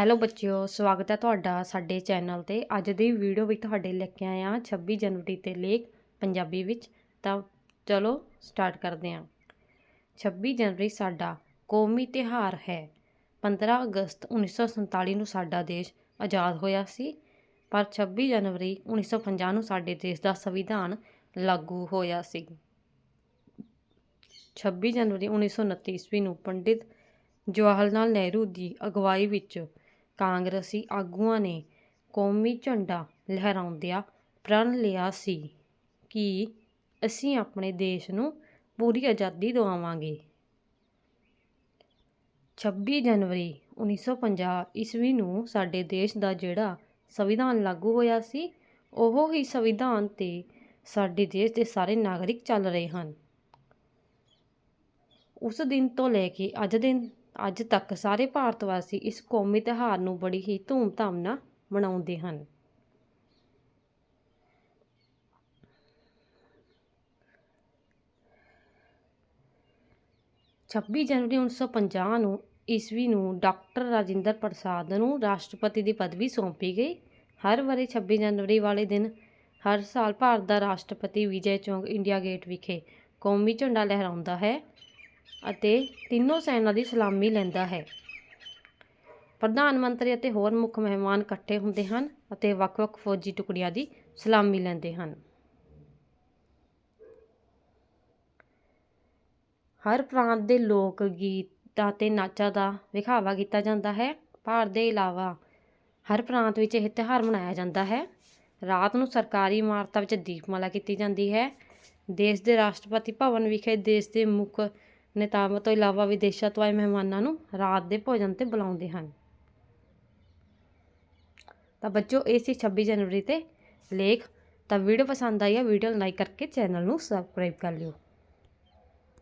Hello ਬੱਚਿਓ, ਸਵਾਗਤ ਹੈ ਤੁਹਾਡਾ ਸਾਡੇ ਚੈਨਲ ਤੇ। ਅੱਜ ਦੀ ਵੀਡੀਓ ਵਿੱਚ ਤੁਹਾਡੇ ਲੈ ਕੇ ਆਏ ਹਾਂ 26 ਜਨਵਰੀ ਤੇ ਲੇਖ ਪੰਜਾਬੀ ਵਿੱਚ। ਤਾਂ ਚਲੋ ਸਟਾਰਟ ਕਰਦੇ ਹਾਂ। 26 ਜਨਵਰੀ ਸਾਡਾ ਕੌਮੀ ਤਿਉਹਾਰ ਹੈ। 15 ਅਗਸਤ 1947 ਨੂੰ ਸਾਡਾ ਦੇਸ਼ ਆਜ਼ਾਦ ਹੋਇਆ ਸੀ। ਪਰ 26 ਜਨਵਰੀ 1950 ਨੂੰ ਸਾਡੇ ਦੇਸ਼ ਦਾ ਸੰਵਿਧਾਨ ਲਾਗੂ ਹੋਇਆ ਸੀ। 26 ਜਨਵਰੀ 1929 ਈਸਵੀ ਨੂੰ ਪੰਡਿਤ ਜਵਾਹਰ ਲਾਲ ਨਹਿਰੂ ਦੀ ਅਗਵਾਈ ਵਿੱਚ ਕਾਂਗਰਸੀ ਆਗੂਆਂ ਨੇ ਕੌਮੀ ਝੰਡਾ ਲਹਿਰਾਉਂਦਿਆਂ ਪ੍ਰਣ ਲਿਆ ਸੀ ਕਿ ਅਸੀਂ ਆਪਣੇ ਦੇਸ਼ ਨੂੰ ਪੂਰੀ ਆਜ਼ਾਦੀ ਦਿਵਾਵਾਂਗੇ। 26 ਜਨਵਰੀ 1950 ਈਸਵੀ ਨੂੰ ਸਾਡੇ ਦੇਸ਼ ਦਾ ਜਿਹੜਾ ਸੰਵਿਧਾਨ ਲਾਗੂ ਹੋਇਆ ਸੀ, ਉਹ ਹੀ ਸੰਵਿਧਾਨ ਤੇ ਸਾਡੇ ਦੇਸ਼ ਦੇ ਸਾਰੇ ਨਾਗਰਿਕ ਚੱਲ ਰਹੇ ਹਨ। ਉਸ ਦਿਨ ਤੋਂ ਲੈ ਕੇ ਅੱਜ ਦਿਨ ਅੱਜ ਤੱਕ ਸਾਰੇ ਭਾਰਤ ਵਾਸੀ ਇਸ ਕੌਮੀ ਤਿਉਹਾਰ ਨੂੰ ਬੜੀ ਹੀ ਧੂਮਧਾਮ ਨਾਲ ਮਨਾਉਂਦੇ ਹਨ। ਛੱਬੀ ਜਨਵਰੀ 1950 ਨੂੰ ਈਸਵੀ ਨੂੰ ਡਾਕਟਰ ਰਾਜਿੰਦਰ ਪ੍ਰਸਾਦ ਨੂੰ ਰਾਸ਼ਟਰਪਤੀ ਦੀ ਪਦਵੀ ਸੌਂਪੀ ਗਈ। ਹਰ ਵਾਰੀ 26 ਜਨਵਰੀ ਵਾਲੇ ਦਿਨ ਹਰ ਸਾਲ ਭਾਰਤ ਦਾ ਰਾਸ਼ਟਰਪਤੀ ਵਿਜੇ ਚੌਂਕ ਇੰਡੀਆ ਗੇਟ ਵਿਖੇ ਕੌਮੀ ਝੰਡਾ ਲਹਿਰਾਉਂਦਾ ਹੈ। ਅਤੇ ਤਿੰਨੋਂ ਸੈਨਾ ਦੀ ਸਲਾਮੀ ਲੈਂਦਾ ਹੈ। ਪ੍ਰਧਾਨ ਮੰਤਰੀ ਅਤੇ ਹੋਰ ਮੁੱਖ ਮਹਿਮਾਨ ਇਕੱਠੇ ਹੁੰਦੇ ਹਨ ਅਤੇ ਵੱਖ-ਵੱਖ ਫੌਜੀ ਟੁਕੜੀਆਂ ਦੀ ਸਲਾਮੀ ਲੈਂਦੇ ਹਨ। ਹਰ ਪ੍ਰਾਂਤ ਦੇ ਲੋਕ ਗੀਤਾਂ ਤੇ ਨਾਚਾਂ ਦਾ ਵਿਖਾਵਾ ਕੀਤਾ ਜਾਂਦਾ ਹੈ। ਭਾਰਤ ਦੇ ਇਲਾਵਾ ਹਰ ਪ੍ਰਾਂਤ ਵਿੱਚ ਇਹ ਤਿਉਹਾਰ ਮਨਾਇਆ ਜਾਂਦਾ ਹੈ। ਰਾਤ ਨੂੰ ਸਰਕਾਰੀ ਇਮਾਰਤਾਂ ਵਿੱਚ ਦੀਪਮਾਲਾ ਕੀਤੀ ਜਾਂਦੀ ਹੈ। ਦੇਸ਼ ਦੇ ਰਾਸ਼ਟਰਪਤੀ ਭਵਨ ਵਿਖੇ ਦੇਸ਼ ਦੇ ਮੁੱਖ ਨੇਤਾਵਾਂ ਤੋਂ ਇਲਾਵਾ ਵਿਦੇਸ਼ਾਂ ਤੋਂ ਆਏ ਮਹਿਮਾਨਾਂ ਨੂੰ ਰਾਤ ਦੇ ਭੋਜਨ ਤੇ ਬੁਲਾਉਂਦੇ ਹਨ। ਤਾਂ ਬੱਚੋ, ਇਹ ਸੀ 26 ਜਨਵਰੀ ਤੇ ਲੇਖ। ਤਾਂ ਵੀਡੀਓ ਪਸੰਦ ਆਈ ਹੈ ਵੀਡੀਓ ਨੂੰ ਲਾਈਕ ਕਰਕੇ ਚੈਨਲ ਨੂੰ ਸਬਸਕ੍ਰਾਈਬ ਕਰ ਲਿਓ।